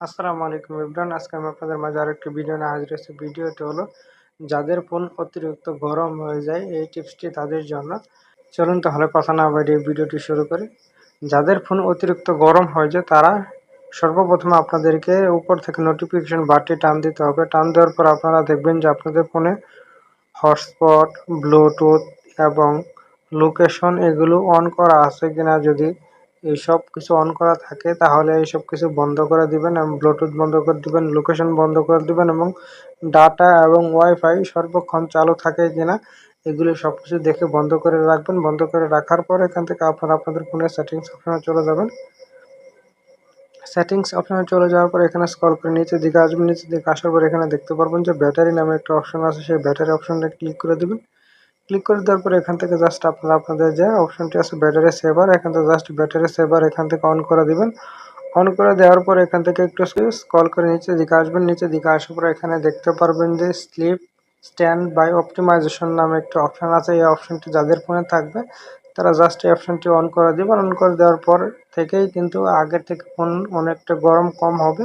আসসালামু আলাইকুম ইমরান আজকে আমি আপনাদের মাঝে আরেকটি ভিডিও নিয়ে হাজির হয়েছি। ভিডিওটি হলো, যাদের ফোন অতিরিক্ত গরম হয়ে যায়, এই টিপসটি তাদের জন্য। চলুন তাহলে কথা না বাড়িয়ে ভিডিওটি শুরু করি। যাদের ফোন অতিরিক্ত গরম হয়ে যায়, তারা সর্বপ্রথমে আপনাদেরকে উপর থেকে নোটিফিকেশন বাটটি টান দিতে হবে। টান দেওয়ার পর আপনারা দেখবেন যে আপনাদের ফোনে হটস্পট ব্লুটুথ এবং লোকেশন এগুলো অন করা আছে কিনা যদি এই সব কিছু অন করা থাকে, তাহলে এই সব কিছু বন্ধ করে দিবেন এবং ব্লুটুথ বন্ধ করে দিবেন লোকেশন বন্ধ করে দিবেন এবং ডাটা এবং ওয়াইফাই সর্বক্ষণ চালু থাকে কিনা, এগুলো সব কিছু দেখে বন্ধ করে রাখবেন। বন্ধ করে রাখার পর এখান থেকে আপনারা আপনাদের ফোনের সেটিংস অপশানে চলে যাবেন। সেটিংস অপশানে চলে যাওয়ার পর এখানে স্ক্রল করে নিচে দিকে আসবেন নিচে দিকে আসার পর এখানে দেখতে পারবেন যে ব্যাটারি নামে একটা অপশন আছে, সেই ব্যাটারি অপশানটা ক্লিক করে দেবেন। ক্লিক করে দেওয়ার পরে এখান থেকে জাস্ট আপনারা আপনাদের যে অপশনটি আছে ব্যাটারি সেভার এখান থেকে জাস্ট ব্যাটারি সেভার এখান থেকে অন করে দিবেন। অন করে দেওয়ার পর এখান থেকে একটু স্কল করে নিচে দিকে আসবেন। নিচে দিকে আসার পর এখানে দেখতে পারবেন যে স্লিপ স্ট্যান্ড বাই অপটিমাইজেশন নামে একটা অপশান আছে। এই অপশনটি যাদের ফোনে থাকবে, তারা জাস্ট এই অপশনটি অন করে দেবেন। অন করে দেওয়ার পর থেকেই কিন্তু আগের থেকে ফোন অনেকটা গরম কম হবে।